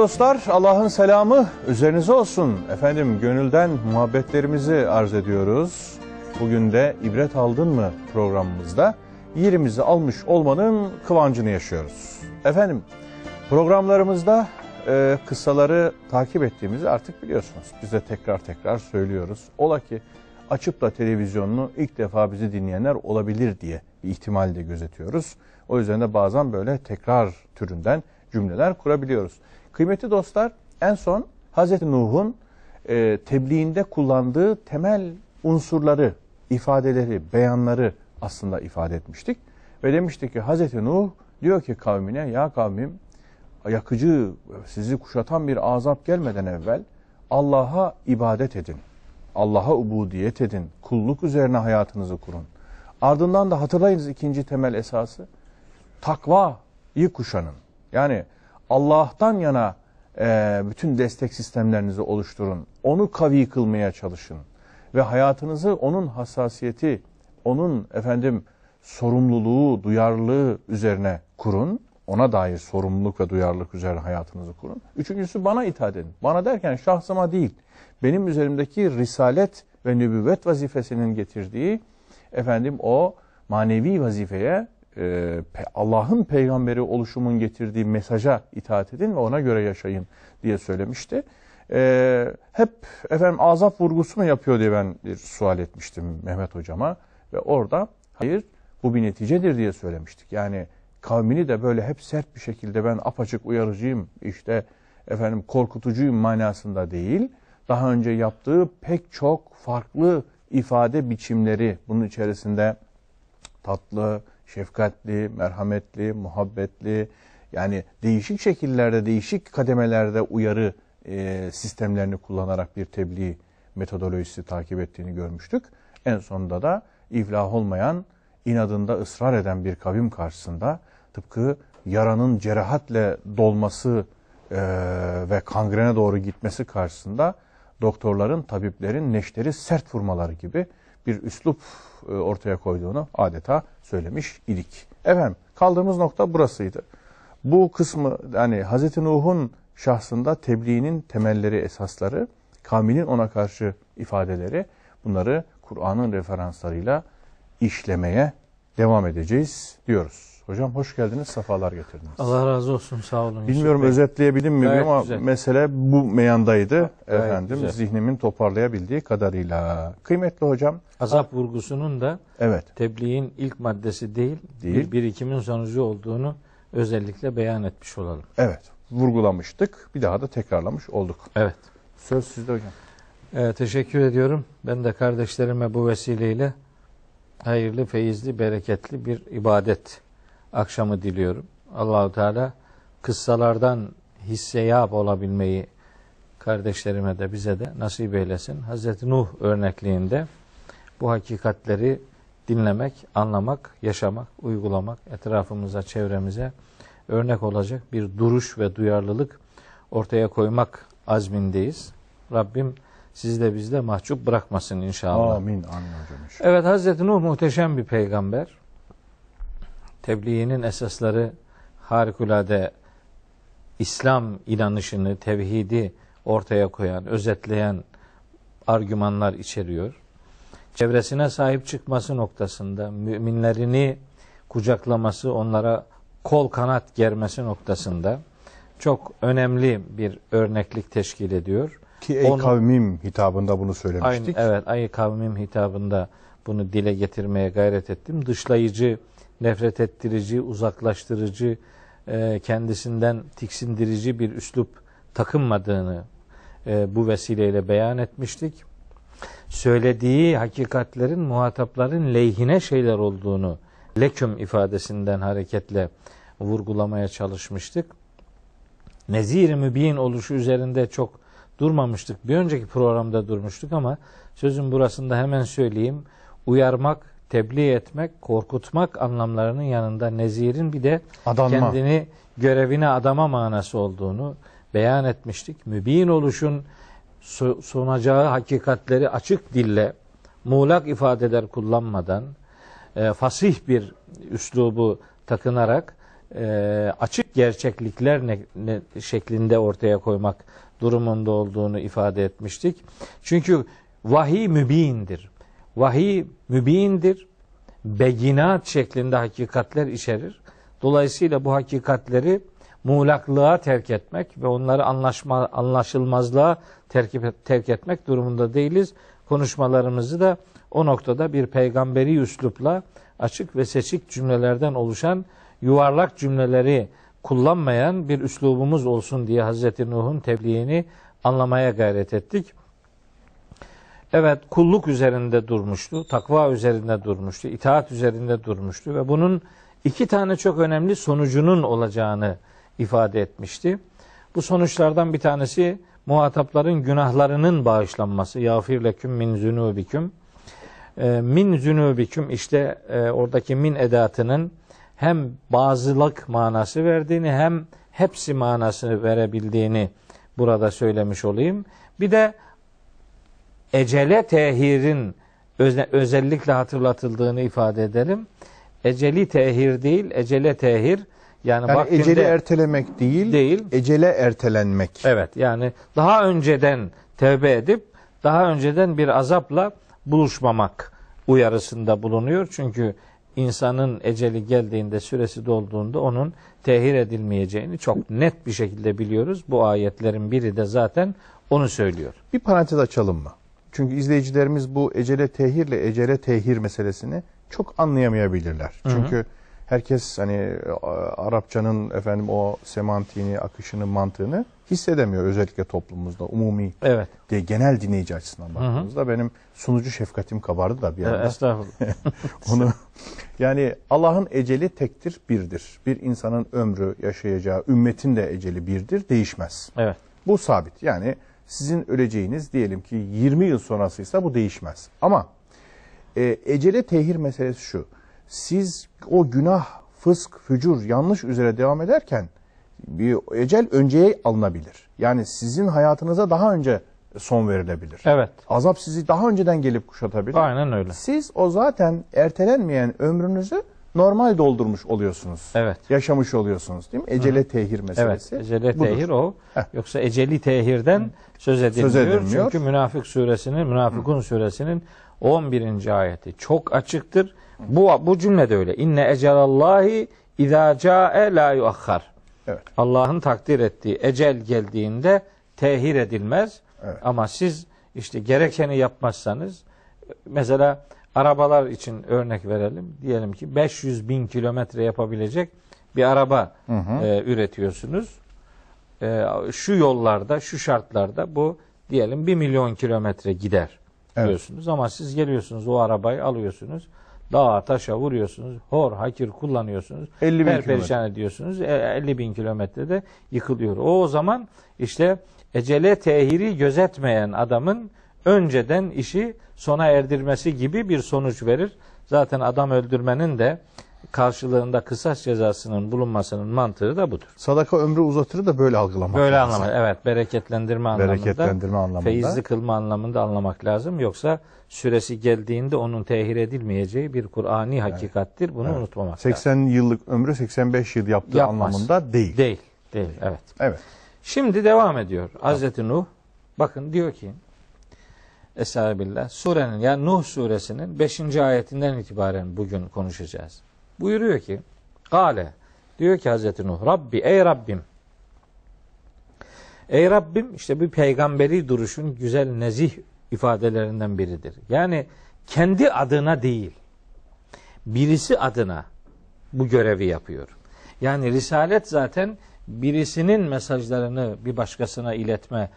Dostlar, Allah'ın selamı üzerinize olsun. Efendim gönülden muhabbetlerimizi arz ediyoruz. Bugün de ibret aldın mı programımızda yerimizi almış olmanın kıvancını yaşıyoruz. Efendim programlarımızda e, kıssaları takip ettiğimizi artık biliyorsunuz. Biz de tekrar tekrar söylüyoruz. Ola ki açıp da televizyonunu ilk defa bizi dinleyenler olabilir diye bir ihtimal de gözetiyoruz. O yüzden de bazen böyle tekrar türünden cümleler kurabiliyoruz. Kıymetli dostlar en son Hz. Nuh'un e, tebliğinde kullandığı temel unsurları, ifadeleri, beyanları aslında ifade etmiştik. Ve demiştik ki Hz. Nuh diyor ki kavmine ya kavmim yakıcı sizi kuşatan bir azap gelmeden evvel Allah'a ibadet edin. Allah'a ubudiyet edin. Kulluk üzerine hayatınızı kurun. Ardından da hatırlayınız ikinci temel esası. Takvayı kuşanın. Yani Allah'tan yana e, bütün destek sistemlerinizi oluşturun. Onu kavi kılmaya çalışın. Ve hayatınızı onun hassasiyeti, onun efendim sorumluluğu, duyarlılığı üzerine kurun. Ona dair sorumluluk ve duyarlılık üzerine hayatınızı kurun. Üçüncüsü bana itaat edin. Bana derken şahsıma değil. Benim üzerimdeki risalet ve nübüvvet vazifesinin getirdiği efendim o manevi vazifeye e, Allah'ın peygamberi oluşumun getirdiği mesaja itaat edin ve ona göre yaşayın diye söylemişti. E, hep efendim azap vurgusu mu yapıyor diye ben bir sual etmiştim Mehmet hocama ve orada hayır bu bir neticedir diye söylemiştik. Yani kavmini de böyle hep sert bir şekilde ben apaçık uyarıcıyım işte efendim korkutucuyum manasında değil. Daha önce yaptığı pek çok farklı ifade biçimleri bunun içerisinde tatlı, şefkatli, merhametli, muhabbetli yani değişik şekillerde, değişik kademelerde uyarı e, sistemlerini kullanarak bir tebliğ metodolojisi takip ettiğini görmüştük. En sonunda da iflah olmayan, inadında ısrar eden bir kavim karşısında tıpkı yaranın cerahatle dolması e, ve kangrene doğru gitmesi karşısında doktorların, tabiplerin neşteri sert vurmaları gibi bir üslup e, ortaya koyduğunu adeta söylemiş idik. Efendim kaldığımız nokta burasıydı. Bu kısmı yani Hz. Nuh'un şahsında tebliğinin temelleri, esasları, kavminin ona karşı ifadeleri bunları Kur'an'ın referanslarıyla işlemeye devam edeceğiz diyoruz. Hocam hoş geldiniz, sefalar getirdiniz. Allah razı olsun, sağ olun. Bilmiyorum özetleyebildim mi Gayet ama güzel. mesele bu meyandaydı. Gayet Efendim güzel. zihnimin toparlayabildiği kadarıyla. Kıymetli hocam, Azap vurgusunun da evet tebliğin ilk maddesi değil, Değil. bir birikimin sonucu olduğunu özellikle beyan etmiş olalım. Evet, vurgulamıştık. Bir daha da tekrarlamış olduk. Evet. Söz sizde hocam. Ee, teşekkür ediyorum. Ben de kardeşlerime bu vesileyle hayırlı, feyizli, bereketli bir ibadet akşamı diliyorum. Allahu Teala kıssalardan hisseyap olabilmeyi kardeşlerime de bize de nasip eylesin. Hazreti Nuh örnekliğinde bu hakikatleri dinlemek, anlamak, yaşamak, uygulamak, etrafımıza, çevremize örnek olacak bir duruş ve duyarlılık ortaya koymak azmindeyiz. Rabbim sizi de bizde mahcup bırakmasın inşallah. Amin. Amin hocam. Evet Hazreti Nuh muhteşem bir peygamber. Tebliğinin esasları harikulade İslam inanışını, tevhidi ortaya koyan, özetleyen argümanlar içeriyor. Çevresine sahip çıkması noktasında müminlerini kucaklaması, onlara kol kanat germesi noktasında çok önemli bir örneklik teşkil ediyor. Ki ey Onu- kavmim hitabında bunu Aynı, söylemiştik. evet, Ayı kavmim hitabında bunu dile getirmeye gayret ettim. Dışlayıcı, nefret ettirici, uzaklaştırıcı, e, kendisinden tiksindirici bir üslup takınmadığını e, bu vesileyle beyan etmiştik. Söylediği hakikatlerin muhatapların lehine şeyler olduğunu leküm ifadesinden hareketle vurgulamaya çalışmıştık. Nezir-i mübin oluşu üzerinde çok durmamıştık. Bir önceki programda durmuştuk ama sözün burasında hemen söyleyeyim. Uyarmak, tebliğ etmek, korkutmak anlamlarının yanında nezirin bir de Adanma. kendini görevine adama manası olduğunu beyan etmiştik. Mübin oluşun su- sunacağı hakikatleri açık dille muğlak ifadeler kullanmadan e, fasih bir üslubu takınarak e, açık gerçeklikler ne, ne şeklinde ortaya koymak durumunda olduğunu ifade etmiştik. Çünkü vahiy mübindir. Vahiy mübindir. Beginat şeklinde hakikatler içerir. Dolayısıyla bu hakikatleri muğlaklığa terk etmek ve onları anlaşma, anlaşılmazlığa terk, terk etmek durumunda değiliz. Konuşmalarımızı da o noktada bir peygamberi üslupla açık ve seçik cümlelerden oluşan yuvarlak cümleleri kullanmayan bir üslubumuz olsun diye Hazreti Nuh'un tebliğini anlamaya gayret ettik. Evet kulluk üzerinde durmuştu, takva üzerinde durmuştu, itaat üzerinde durmuştu ve bunun iki tane çok önemli sonucunun olacağını ifade etmişti. Bu sonuçlardan bir tanesi muhatapların günahlarının bağışlanması. Yağfir leküm min zunubiküm. E, min zunubiküm işte e, oradaki min edatının hem bazılık manası verdiğini hem hepsi manasını verebildiğini burada söylemiş olayım. Bir de ecele tehirin öze, özellikle hatırlatıldığını ifade edelim. Eceli tehir değil, ecele tehir. Yani, Yani vaktinde, eceli ertelemek değil, değil. ecele ertelenmek. Evet yani daha önceden tevbe edip daha önceden bir azapla buluşmamak uyarısında bulunuyor. Çünkü insanın eceli geldiğinde süresi dolduğunda onun tehir edilmeyeceğini çok net bir şekilde biliyoruz. Bu ayetlerin biri de zaten onu söylüyor. Bir parantez açalım mı? Çünkü izleyicilerimiz bu ecele tehirle ecele tehir meselesini çok anlayamayabilirler. Çünkü herkes hani a, Arapçanın efendim o semantiğini, akışını, mantığını hissedemiyor özellikle toplumumuzda umumi Evet. de genel dinleyici açısından baktığımızda benim sunucu şefkatim kabardı da bir E, anda. Estağfurullah. Onu yani Allah'ın eceli tektir, birdir. Bir insanın ömrü, yaşayacağı ümmetin de eceli birdir, değişmez. Evet. Bu sabit. Yani sizin öleceğiniz diyelim ki 20 yıl sonrasıysa bu değişmez. Ama e, ecele tehir meselesi şu. Siz o günah, fısk, fücur, yanlış üzere devam ederken bir ecel önceye alınabilir. Yani sizin hayatınıza daha önce son verilebilir. Evet. Azap sizi daha önceden gelip kuşatabilir. Aynen öyle. Siz o zaten ertelenmeyen ömrünüzü normal doldurmuş oluyorsunuz. Evet. Yaşamış oluyorsunuz değil mi? Ecele tehir meselesi. Evet, eceli budur. tehir o. Heh. Yoksa eceli tehirden söz edilmiyor. edilmiyor. Çünkü Münafık suresinin, Münafıkun suresinin 11. ayeti çok açıktır. Bu bu cümle de öyle. İnne ecelallahi izâ câe la yuakhar. Evet. Allah'ın takdir ettiği ecel geldiğinde tehir edilmez. Evet. Ama siz işte gerekeni yapmazsanız mesela arabalar için örnek verelim. Diyelim ki 500 bin kilometre yapabilecek bir araba e, üretiyorsunuz. E, şu yollarda, şu şartlarda bu diyelim 1 milyon kilometre gider Evet. diyorsunuz. Ama siz geliyorsunuz o arabayı alıyorsunuz. Dağa taşa vuruyorsunuz. Hor hakir kullanıyorsunuz. 50 bin perişan ediyorsunuz. E, 50 bin kilometrede yıkılıyor. O o zaman işte ecele tehiri gözetmeyen adamın önceden işi sona erdirmesi gibi bir sonuç verir. Zaten adam öldürmenin de karşılığında kısas cezasının bulunmasının mantığı da budur. Sadaka ömrü uzatır da böyle algılamak Böyle lazım. anlamak. Evet, bereketlendirme anlamında. Bereketlendirme anlamında. Feyizli kılma anlamında anlamak lazım. Yoksa süresi geldiğinde onun tehir edilmeyeceği bir Kur'ani hakikattir. Bunu Evet. unutmamak lazım. 80 yıllık ömrü 85 yıl yaptığı Yapmaz. anlamında değil. Değil. Değil. Evet. Evet. Şimdi devam ediyor. Hazreti Nuh bakın diyor ki Estağfirullah. Surenin yani Nuh suresinin 5. ayetinden itibaren bugün konuşacağız. Buyuruyor ki Gale diyor ki Hazreti Nuh Rabbi ey Rabbim Ey Rabbim işte bir peygamberi duruşun güzel nezih ifadelerinden biridir. Yani kendi adına değil birisi adına bu görevi yapıyor. Yani risalet zaten birisinin mesajlarını bir başkasına iletme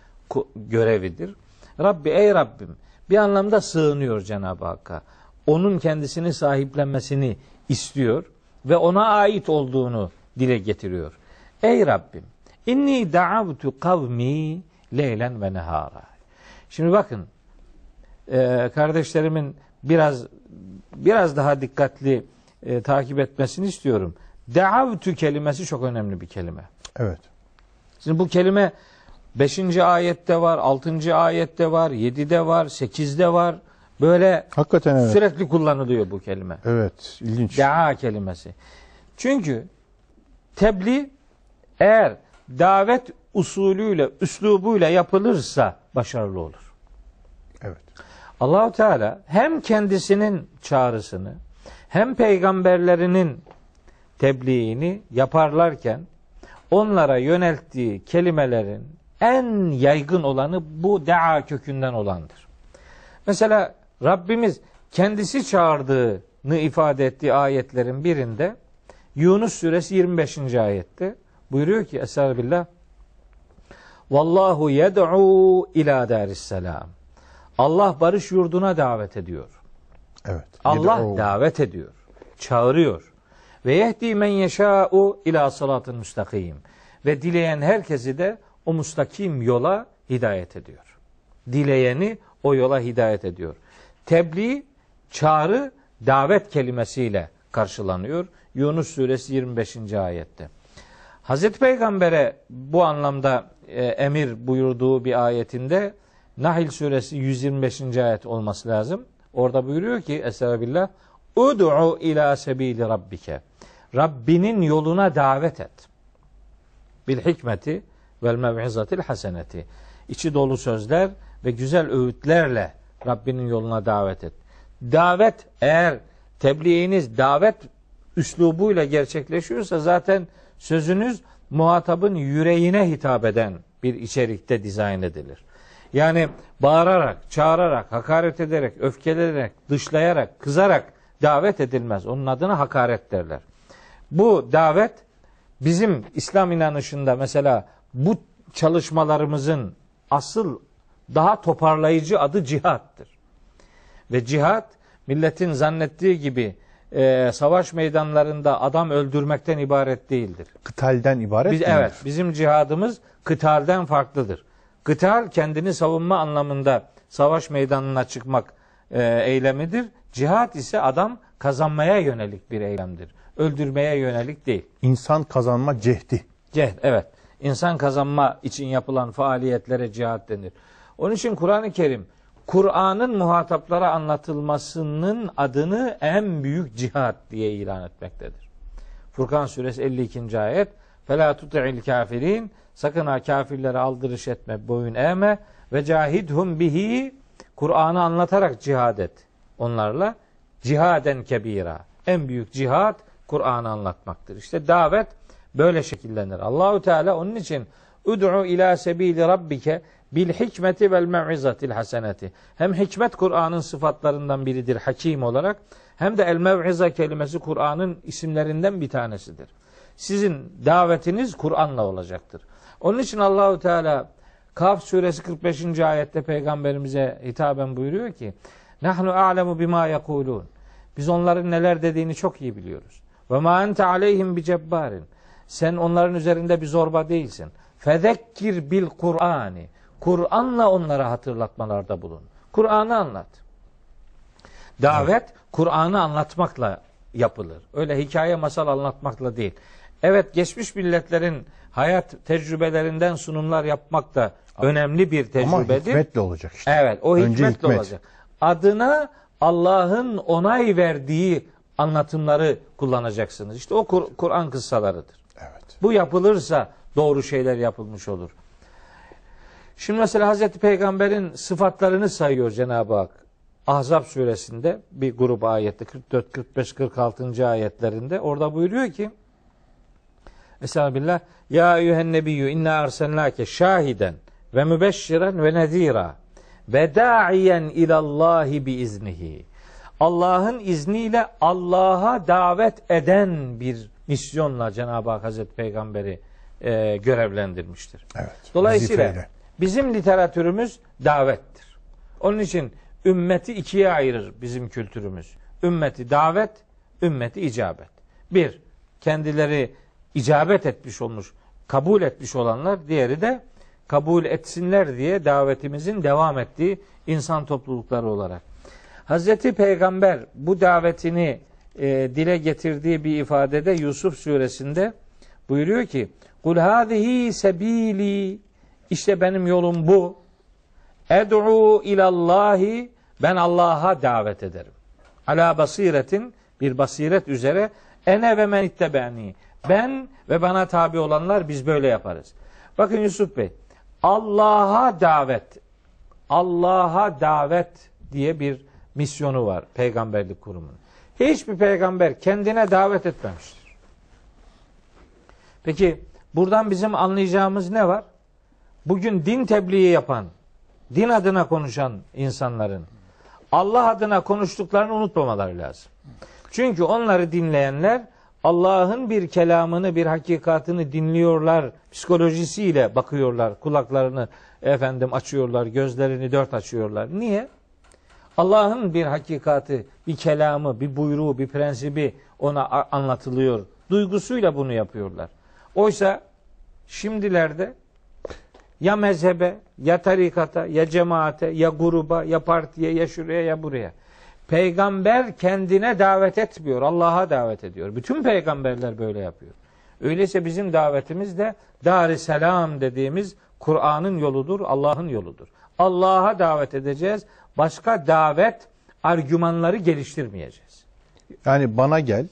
görevidir. Rabbi ey Rabbim bir anlamda sığınıyor Cenab-ı Hakk'a. Onun kendisini sahiplenmesini istiyor ve ona ait olduğunu dile getiriyor. Ey Rabbim inni da'avtu kavmi leylen ve nehara. Şimdi bakın e, kardeşlerimin biraz biraz daha dikkatli e, takip etmesini istiyorum. Da'avtu kelimesi çok önemli bir kelime. Evet. Şimdi bu kelime 5. ayette var, 6. ayette var, 7'de var, 8'de var. Böyle Hakikaten evet. sürekli kullanılıyor bu kelime. Evet. ilginç. Daa kelimesi. Çünkü tebliğ eğer davet usulüyle, üslubuyla yapılırsa başarılı olur. Evet. Allahu Teala hem kendisinin çağrısını hem peygamberlerinin tebliğini yaparlarken onlara yönelttiği kelimelerin en yaygın olanı bu daa kökünden olandır. Mesela Rabbimiz kendisi çağırdığını ifade ettiği ayetlerin birinde Yunus suresi 25. ayette buyuruyor ki Estağfirullah Vallahu yed'u ila darisselam. Allah barış yurduna davet ediyor. Evet. Allah Yed'u. davet ediyor. Çağırıyor. Ve yehdi men yeşâ'u ila sıratın müstakim. Ve dileyen herkesi de o müstakim yola hidayet ediyor. Dileyeni o yola hidayet ediyor. Tebliğ, çağrı, davet kelimesiyle karşılanıyor. Yunus suresi 25. ayette. Hazreti Peygamber'e bu anlamda e, emir buyurduğu bir ayetinde Nahil suresi 125. ayet olması lazım. Orada buyuruyor ki Estağfirullah Ud'u ila sebili rabbike. Rabbinin yoluna davet et. Bil hikmeti vel mev'izatil haseneti. İçi dolu sözler ve güzel öğütlerle Rabbinin yoluna davet et. Davet eğer tebliğiniz davet üslubuyla gerçekleşiyorsa zaten sözünüz muhatabın yüreğine hitap eden bir içerikte dizayn edilir. Yani bağırarak, çağırarak, hakaret ederek, öfkelenerek, dışlayarak, kızarak davet edilmez. Onun adına hakaret derler. Bu davet bizim İslam inanışında mesela bu çalışmalarımızın asıl daha toparlayıcı adı cihattır. Ve cihat milletin zannettiği gibi e, savaş meydanlarında adam öldürmekten ibaret değildir. Kıtalden ibaret Biz, mi? evet, bizim cihadımız kıtalden farklıdır. Kıtal kendini savunma anlamında savaş meydanına çıkmak e, eylemidir. Cihat ise adam kazanmaya yönelik bir eylemdir. Öldürmeye yönelik değil. İnsan kazanma cehdi. Cehd, evet İnsan kazanma için yapılan faaliyetlere cihat denir. Onun için Kur'an-ı Kerim Kur'an'ın muhataplara anlatılmasının adını en büyük cihat diye ilan etmektedir. Furkan suresi 52. ayet فَلَا تُطِعِ kafirin Sakın ha kafirlere aldırış etme, boyun eğme ve cahidhum bihi Kur'an'ı anlatarak cihad et. Onlarla cihaden kebira. En büyük cihat Kur'an'ı anlatmaktır. İşte davet böyle şekillenir. Allahu Teala onun için ud'u ila sebili rabbike bil hikmeti vel mev'izatil haseneti. Hem hikmet Kur'an'ın sıfatlarından biridir hakim olarak hem de el mev'iza kelimesi Kur'an'ın isimlerinden bir tanesidir. Sizin davetiniz Kur'an'la olacaktır. Onun için Allahu Teala Kaf suresi 45. ayette peygamberimize hitaben buyuruyor ki Nahnu a'lemu bima yekulun. Biz onların neler dediğini çok iyi biliyoruz. Ve ma ente aleyhim bi cebbarin. Sen onların üzerinde bir zorba değilsin. Fezekkir bil Kur'ani. Kur'an'la onlara hatırlatmalarda bulun. Kur'an'ı anlat. Davet Kur'an'ı anlatmakla yapılır. Öyle hikaye masal anlatmakla değil. Evet geçmiş milletlerin hayat tecrübelerinden sunumlar yapmak da önemli bir Ama tecrübedir. hikmetle olacak işte. Evet o Önce hikmetle hikmet. olacak. Adına Allah'ın onay verdiği anlatımları kullanacaksınız. İşte o Kur- Kur'an kıssalarıdır. Bu yapılırsa doğru şeyler yapılmış olur. Şimdi mesela Hazreti Peygamber'in sıfatlarını sayıyor Cenab-ı Hak. Ahzab suresinde bir grup ayette 44, 45, 46. ayetlerinde orada buyuruyor ki Estağfirullah. Ya eyyühen nebiyyü inna arselnake şahiden ve mübeşşiren ve nezira ve da'iyen ilallahi bi iznihi. Allah'ın izniyle Allah'a davet eden bir misyonla Cenab-ı Hak Hazreti Peygamber'i e, görevlendirmiştir. Evet. Dolayısıyla vazifeyle. bizim literatürümüz davettir. Onun için ümmeti ikiye ayırır bizim kültürümüz. Ümmeti davet, ümmeti icabet. Bir, kendileri icabet etmiş olmuş, kabul etmiş olanlar, diğeri de kabul etsinler diye davetimizin devam ettiği insan toplulukları olarak. Hazreti Peygamber bu davetini e, dile getirdiği bir ifadede Yusuf suresinde buyuruyor ki Kul hâzihi sebili işte benim yolum bu. Ed'u ilallahi ben Allah'a davet ederim. Ala basiretin bir basiret üzere ene ve men ittebeni Ben ve bana tabi olanlar biz böyle yaparız. Bakın Yusuf Bey, Allah'a davet, Allah'a davet diye bir misyonu var peygamberlik kurumunun. Hiçbir peygamber kendine davet etmemiştir. Peki buradan bizim anlayacağımız ne var? Bugün din tebliği yapan, din adına konuşan insanların Allah adına konuştuklarını unutmamaları lazım. Çünkü onları dinleyenler Allah'ın bir kelamını, bir hakikatını dinliyorlar, psikolojisiyle bakıyorlar, kulaklarını efendim açıyorlar, gözlerini dört açıyorlar. Niye? Allah'ın bir hakikati, bir kelamı, bir buyruğu, bir prensibi ona anlatılıyor. Duygusuyla bunu yapıyorlar. Oysa şimdilerde ya mezhebe, ya tarikata, ya cemaate, ya gruba, ya partiye, ya şuraya, ya buraya. Peygamber kendine davet etmiyor, Allah'a davet ediyor. Bütün peygamberler böyle yapıyor. Öyleyse bizim davetimiz de dar selam dediğimiz Kur'an'ın yoludur, Allah'ın yoludur. Allah'a davet edeceğiz. Başka davet argümanları geliştirmeyeceğiz. Yani bana gel,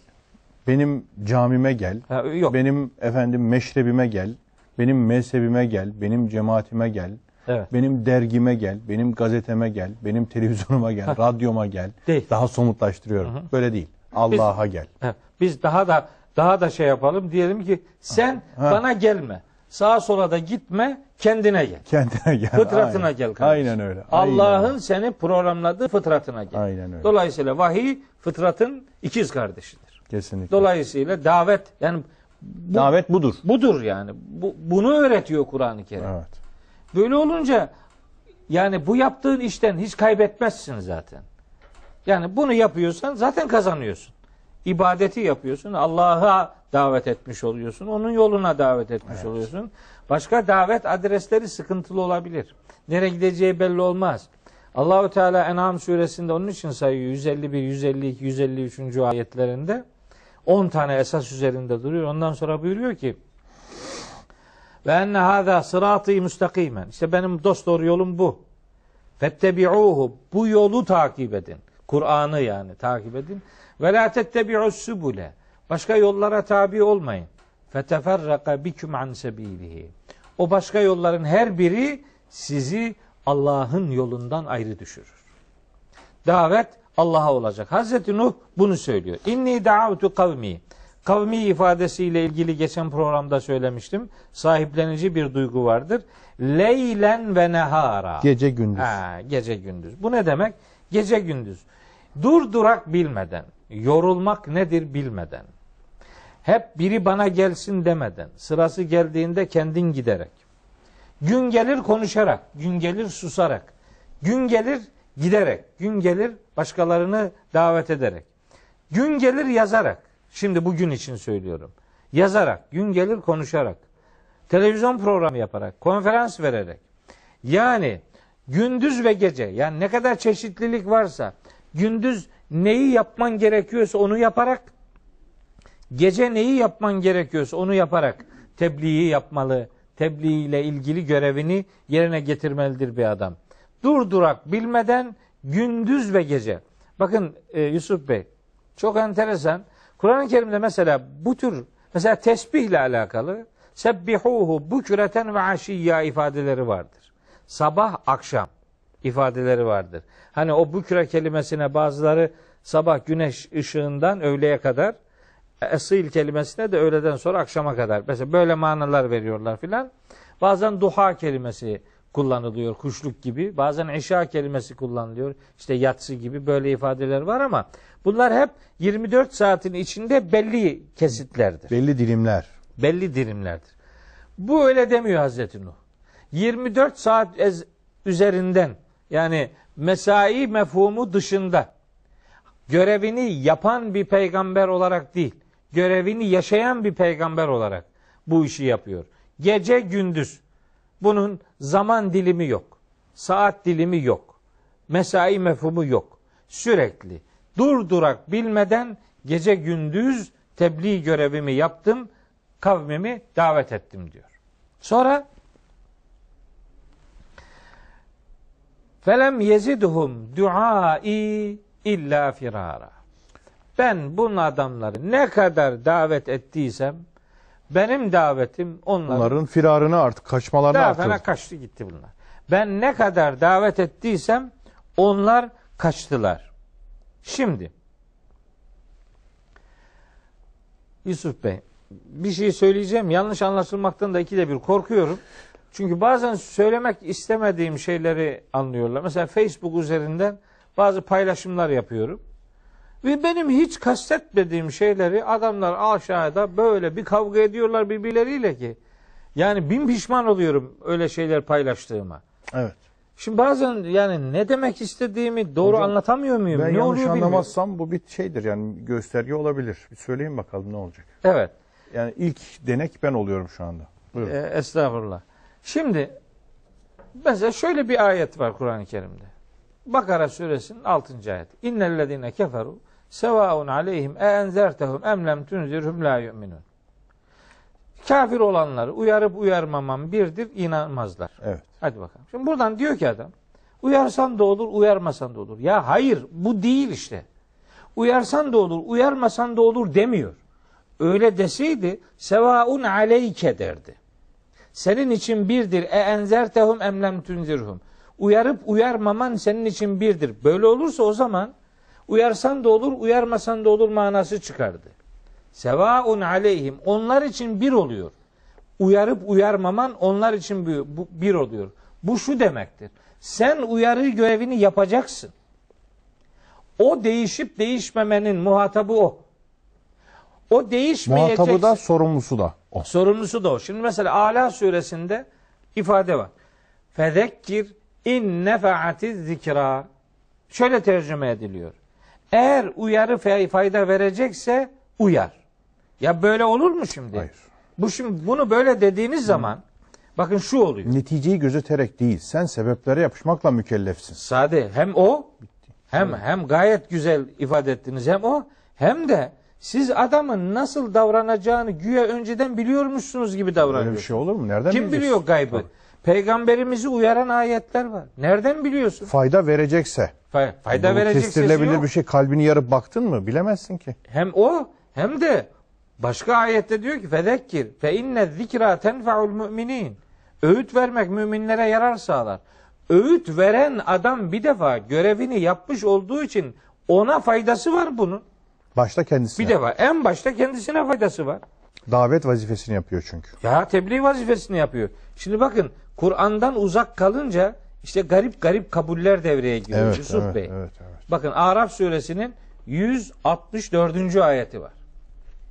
benim camime gel, Ha, yok. benim efendim meşrebime gel, benim mezhebime gel, benim cemaatime gel, Evet. benim dergime gel, benim gazeteme gel, benim televizyonuma gel, radyoma gel. Değil. Daha somutlaştırıyorum. Böyle değil. Allah'a gel. Ha, Biz daha da daha da şey yapalım. Diyelim ki sen Ha. bana gelme. Sağa sola da gitme, kendine gel. Kendine gel. Fıtratına Aynen. gel kardeşim. Aynen öyle. Allah'ın seni programladığı fıtratına gel. Aynen öyle. Dolayısıyla vahiy fıtratın ikiz kardeşidir. Kesinlikle. Dolayısıyla davet yani bu, Davet budur. budur yani. Bu, bunu öğretiyor Kur'an-ı Kerim. Evet. Böyle olunca yani bu yaptığın işten hiç kaybetmezsin zaten. Yani bunu yapıyorsan zaten kazanıyorsun. İbadeti yapıyorsun. Allah'a davet etmiş oluyorsun. Onun yoluna davet etmiş oluyorsun. Başka davet adresleri sıkıntılı olabilir. Nereye gideceği belli olmaz. Allahu Teala En'am suresinde onun için sayıyor 151, 152, 153. ayetlerinde 10 tane esas üzerinde duruyor. Ondan sonra buyuruyor ki ve enne hâzâ sıratî müstakimen. İşte benim dost doğru yolum bu. Fettebi'ûhu. Bu yolu takip edin. Kur'an'ı yani takip edin. Ve la tettebi'us subule. Başka yollara tabi olmayın. Feteferraka bikum an sebilihi. O başka yolların her biri sizi Allah'ın yolundan ayrı düşürür. Davet Allah'a olacak. Hazreti Nuh bunu söylüyor. İnni da'avtu kavmi. Kavmi ifadesiyle ilgili geçen programda söylemiştim. Sahiplenici bir duygu vardır. Leylen ve nehara. Gece gündüz. Ha, gece gündüz. Bu ne demek? Gece gündüz. Dur durak bilmeden, yorulmak nedir bilmeden, hep biri bana gelsin demeden, sırası geldiğinde kendin giderek, gün gelir konuşarak, gün gelir susarak, gün gelir giderek, gün gelir başkalarını davet ederek, gün gelir yazarak, şimdi bugün için söylüyorum, yazarak, gün gelir konuşarak, televizyon programı yaparak, konferans vererek, yani gündüz ve gece yani ne kadar çeşitlilik varsa gündüz neyi yapman gerekiyorsa onu yaparak gece neyi yapman gerekiyorsa onu yaparak tebliği yapmalı. Tebliğ ile ilgili görevini yerine getirmelidir bir adam. Dur durak bilmeden gündüz ve gece. Bakın e, Yusuf Bey çok enteresan. Kur'an-ı Kerim'de mesela bu tür mesela tesbih ile alakalı sebbihuhu bukreten ve aşiyya ifadeleri vardır. Sabah akşam ifadeleri vardır. Hani o bükre kelimesine bazıları sabah güneş ışığından öğleye kadar esil kelimesine de öğleden sonra akşama kadar. Mesela böyle manalar veriyorlar filan. Bazen duha kelimesi kullanılıyor kuşluk gibi. Bazen işa kelimesi kullanılıyor. İşte yatsı gibi böyle ifadeler var ama bunlar hep 24 saatin içinde belli kesitlerdir. Belli dilimler. Belli dilimlerdir. Bu öyle demiyor Hazreti Nuh. 24 saat üzerinden yani mesai mefhumu dışında görevini yapan bir peygamber olarak değil, görevini yaşayan bir peygamber olarak bu işi yapıyor. Gece gündüz. Bunun zaman dilimi yok. Saat dilimi yok. Mesai mefhumu yok. Sürekli dur durak bilmeden gece gündüz tebliğ görevimi yaptım, kavmimi davet ettim diyor. Sonra Felem yeziduhum duai illa firara. Ben bunun adamları ne kadar davet ettiysem Benim davetim onların Bunların firarını artık kaçmalarını daha artırdı. fena kaçtı gitti bunlar. Ben ne kadar davet ettiysem onlar kaçtılar. Şimdi Yusuf Bey bir şey söyleyeceğim. Yanlış anlaşılmaktan da ikide bir korkuyorum. Çünkü bazen söylemek istemediğim şeyleri anlıyorlar. Mesela Facebook üzerinden bazı paylaşımlar yapıyorum. Ve benim hiç kastetmediğim şeyleri adamlar aşağıda böyle bir kavga ediyorlar birbirleriyle ki. Yani bin pişman oluyorum öyle şeyler paylaştığıma. Evet. Şimdi bazen yani ne demek istediğimi doğru Hocam, anlatamıyor muyum? Ben ne yanlış oluyor bilmiyorum. anlamazsam bu bir şeydir yani gösterge olabilir. Bir söyleyin bakalım ne olacak. Evet. Yani ilk denek ben oluyorum şu anda. Buyurun. E, estağfurullah. Şimdi mesela şöyle bir ayet var Kur'an-ı Kerim'de. Bakara suresinin 6. ayet. İnnellezine keferu sevaun aleyhim e enzertehum em lem tunzirhum la yu'minun. Kafir olanları uyarıp uyarmamam birdir inanmazlar. Evet. Hadi bakalım. Şimdi buradan diyor ki adam uyarsan da olur uyarmasan da olur. Ya hayır bu değil işte. Uyarsan da olur uyarmasan da olur demiyor. Öyle deseydi sevaun aleyke derdi. Senin için birdir. E enzertehum em lem tunzirhum. Uyarıp uyarmaman senin için birdir. Böyle olursa o zaman uyarsan da olur, uyarmasan da olur manası çıkardı. Sevaun aleyhim. Onlar için bir oluyor. Uyarıp uyarmaman onlar için bir oluyor. Bu şu demektir. Sen uyarı görevini yapacaksın. O değişip değişmemenin muhatabı o. O değişmeyecek. Muhatabı da sorumlusu da o. Sorumlusu da o. Şimdi mesela Ala suresinde ifade var. Fezekkir in nefaatiz zikra. Şöyle tercüme ediliyor. Eğer uyarı fayda verecekse uyar. Ya böyle olur mu şimdi? Hayır. Bu şimdi bunu böyle dediğiniz zaman bakın şu oluyor. Neticeyi gözeterek değil, sen sebeplere yapışmakla mükellefsin. Sade hem o hem hem gayet güzel ifade ettiniz hem o hem de siz adamın nasıl davranacağını güya önceden biliyormuşsunuz gibi Öyle davranıyorsunuz. bir şey olur mu? Nereden Kim biliyor gaybı? Tabii. Peygamberimizi uyaran ayetler var. Nereden biliyorsun? Fayda verecekse. Fa- Fayda bu verecek Kestirilebilir yok. bir şey kalbini yarıp baktın mı? Bilemezsin ki. Hem o hem de başka ayette diyor ki fezekkir fe inne zikra tenfa'ul müminin. Öğüt vermek müminlere yarar sağlar. Öğüt veren adam bir defa görevini yapmış olduğu için ona faydası var bunun. Başta kendisine. Bir defa en başta kendisine faydası var. Davet vazifesini yapıyor çünkü. Ya tebliğ vazifesini yapıyor. Şimdi bakın Kur'an'dan uzak kalınca işte garip garip kabuller devreye giriyor Evet, Yusuf evet, Bey. evet, evet. Bakın Araf suresinin 164. ayeti var.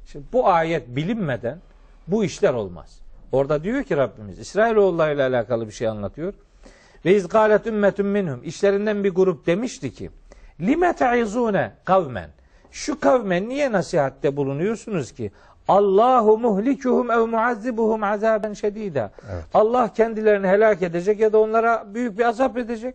Şimdi bu ayet bilinmeden bu işler olmaz. Orada diyor ki Rabbimiz İsrailoğullarıyla alakalı bir şey anlatıyor. Ve izgalet ümmetun minhum işlerinden bir grup demişti ki lime te'izune kavmen şu kavme niye nasihatte bulunuyorsunuz ki Allahu muhlikuhum ev muazzibuhum azaben şedida. Evet. Allah kendilerini helak edecek ya da onlara büyük bir azap edecek.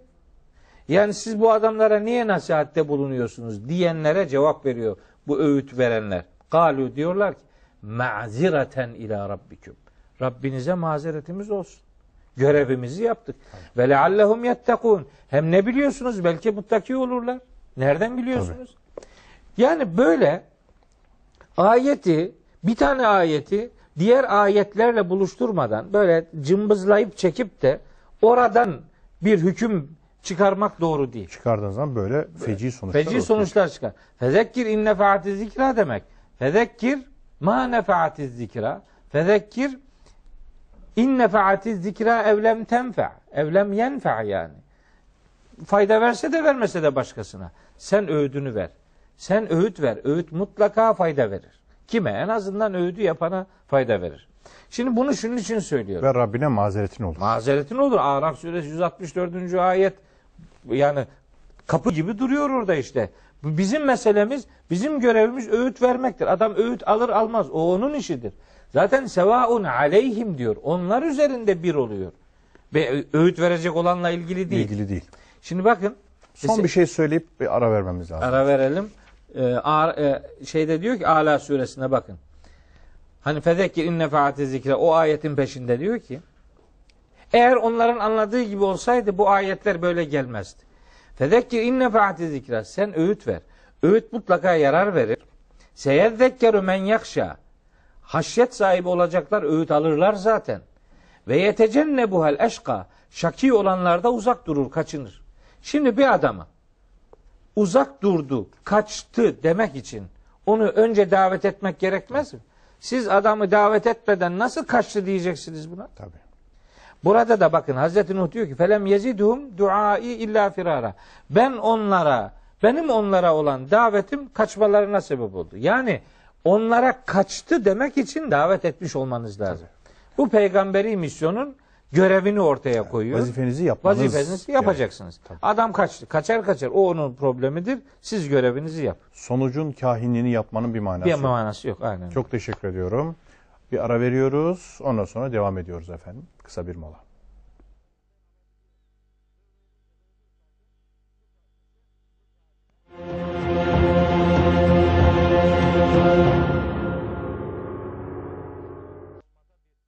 Yani siz bu adamlara niye nasihatte bulunuyorsunuz diyenlere cevap veriyor bu öğüt verenler. Galu diyorlar ki ma'zireten ila rabbikum. Rabbinize mazeretimiz olsun. Görevimizi yaptık. Ve leallehum yettekun. Hem ne biliyorsunuz? Belki muttaki olurlar. Nereden biliyorsunuz? Yani böyle ayeti bir tane ayeti diğer ayetlerle buluşturmadan böyle cımbızlayıp çekip de oradan bir hüküm çıkarmak doğru değil. Çıkardığın zaman böyle feci sonuçlar Feci ortaya sonuçlar çıkar. Fezekkir in nefaati zikra demek. Fezekkir ma nefaati zikra. Fezekkir in nefaati zikra evlem tenfa. Evlem yenfa yani. Fayda verse de vermese de başkasına. Sen öğüdünü ver. Sen öğüt ver. Öğüt mutlaka fayda verir. Kime? En azından öğüdü yapana fayda verir. Şimdi bunu şunun için söylüyorum. Ve Rabbine mazeretin olur. Mazeretin olur. Araf suresi 164. ayet yani kapı gibi duruyor orada işte. Bu bizim meselemiz, bizim görevimiz öğüt vermektir. Adam öğüt alır almaz. O onun işidir. Zaten sevaun aleyhim diyor. Onlar üzerinde bir oluyor. Ve öğüt verecek olanla ilgili değil. İlgili değil. Şimdi bakın. Son bir şey söyleyip bir ara vermemiz lazım. Ara verelim. Ee, e, şeyde diyor ki Ala suresine bakın. Hani fezekkir inne faati zikre o ayetin peşinde diyor ki eğer onların anladığı gibi olsaydı bu ayetler böyle gelmezdi. Fezekkir inne faati zikra sen öğüt ver. Öğüt mutlaka yarar verir. Seyezzekkeru men yakşa. Haşyet sahibi olacaklar, öğüt alırlar zaten. Ve yetecenne buhel eşka. Şaki olanlarda uzak durur, kaçınır. Şimdi bir adamı uzak durdu, kaçtı demek için onu önce davet etmek gerekmez mi? Siz adamı davet etmeden nasıl kaçtı diyeceksiniz buna? Tabii. Burada da bakın Hazreti Nuh diyor ki felem yeziduhum duai illa firara. Ben onlara benim onlara olan davetim kaçmalarına sebep oldu. Yani onlara kaçtı demek için davet etmiş olmanız lazım. Bu peygamberi misyonun görevini ortaya koyuyor. Vazifenizi yapmanız. Vazifenizi yapacaksınız. Adam kaçtı. Kaçar kaçar. O onun problemidir. Siz görevinizi yap. Sonucun kahinliğini yapmanın bir manası. Bir yok. manası yok. Aynen. Çok teşekkür ediyorum. Bir ara veriyoruz. Ondan sonra devam ediyoruz efendim. Kısa bir mola.